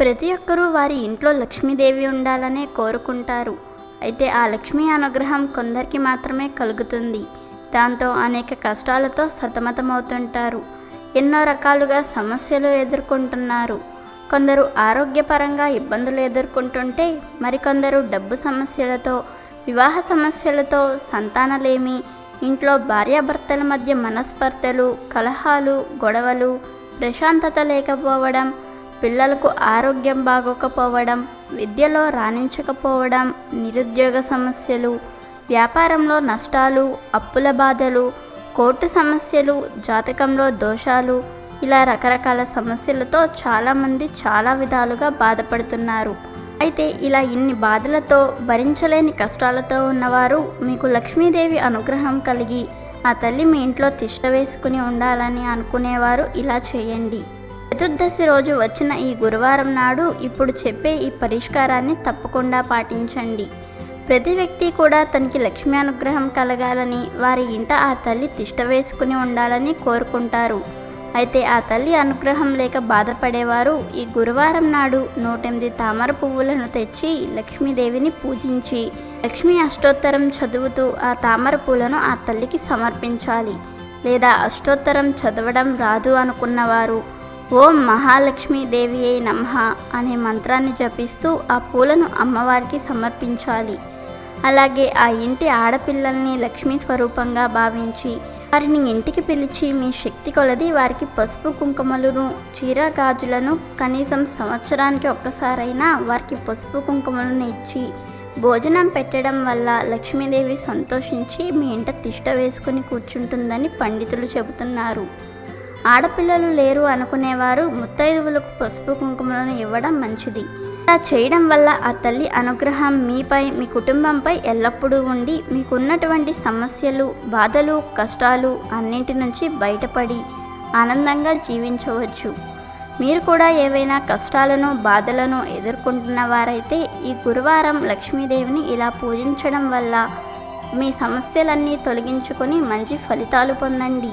ప్రతి ఒక్కరూ వారి ఇంట్లో లక్ష్మీదేవి ఉండాలనే కోరుకుంటారు. అయితే ఆ లక్ష్మీ అనుగ్రహం కొందరికి మాత్రమే కలుగుతుంది. దాంతో అనేక కష్టాలతో సతమతమవుతుంటారు. ఎన్నో రకాలుగా సమస్యలు ఎదుర్కొంటున్నారు. కొందరు ఆరోగ్యపరంగా ఇబ్బందులు ఎదుర్కొంటుంటే మరికొందరు డబ్బు సమస్యలతో వివాహ సమస్యలతో సంతానలేమి. ఇంట్లో భార్యాభర్తల మధ్య మనస్పర్ధలు కలహాలు గొడవలు ప్రశాంతత లేకపోవడం పిల్లలకు ఆరోగ్యం బాగోకపోవడం విద్యలో రాణించకపోవడం నిరుద్యోగ సమస్యలు వ్యాపారంలో నష్టాలు అప్పుల బాధలు కోర్టు సమస్యలు జాతకంలో దోషాలు ఇలా రకరకాల సమస్యలతో చాలామంది చాలా విధాలుగా బాధపడుతున్నారు. అయితే ఇలా ఇన్ని బాధలతో భరించలేని కష్టాలతో ఉన్నవారు మీకు లక్ష్మీదేవి అనుగ్రహం కలిగి ఆ తల్లి మీ ఇంట్లో తిష్ట వేసుకుని ఉండాలని అనుకునేవారు ఇలా చేయండి. చతుర్దశి రోజు వచ్చిన ఈ గురువారం నాడు ఇప్పుడు చెప్పే ఈ పరిష్కారాన్ని తప్పకుండా పాటించండి. ప్రతి వ్యక్తి కూడా తనకి లక్ష్మీ అనుగ్రహం కలగాలని వారి ఇంట ఆ తల్లి తిష్ట వేసుకుని ఉండాలని కోరుకుంటారు. అయితే ఆ తల్లి అనుగ్రహం లేక బాధపడేవారు ఈ గురువారం నాడు నూటెనిమిది తామర పువ్వులను తెచ్చి లక్ష్మీదేవిని పూజించి లక్ష్మీ అష్టోత్తరం చదువుతూ ఆ తామర పూలను ఆ తల్లికి సమర్పించాలి. లేదా అష్టోత్తరం చదవడం రాదు అనుకున్నవారు ఓం మహాలక్ష్మీదేవి అయి నమః అనే మంత్రాన్ని జపిస్తూ ఆ పూలను అమ్మవారికి సమర్పించాలి. అలాగే ఆ ఇంటి ఆడపిల్లల్ని లక్ష్మీ స్వరూపంగా భావించి వారిని ఇంటికి పిలిచి మీ శక్తి కొలది వారికి పసుపు కుంకుమలను చీర గాజులను కనీసం సంవత్సరానికి ఒక్కసారైనా వారికి పసుపు కుంకుమలను ఇచ్చి భోజనం పెట్టడం వల్ల లక్ష్మీదేవి సంతోషించి మీ ఇంట తిష్ట వేసుకుని కూర్చుంటుందని పండితులు చెబుతున్నారు. ఆడపిల్లలు లేరు అనుకునేవారు ముత్తైదువులకు పసుపు కుంకుమలను ఇవ్వడం మంచిది. ఇలా చేయడం వల్ల ఆ తల్లి అనుగ్రహం మీపై మీ కుటుంబంపై ఎల్లప్పుడూ ఉండి మీకున్నటువంటి సమస్యలు బాధలు కష్టాలు అన్నింటి నుంచి బయటపడి ఆనందంగా జీవించవచ్చు. మీరు కూడా ఏవైనా కష్టాలను బాధలను ఎదుర్కొంటున్న వారైతే ఈ గురువారం లక్ష్మీదేవిని ఇలా పూజించడం వల్ల మీ సమస్యలన్నీ తొలగించుకొని మంచి ఫలితాలు పొందండి.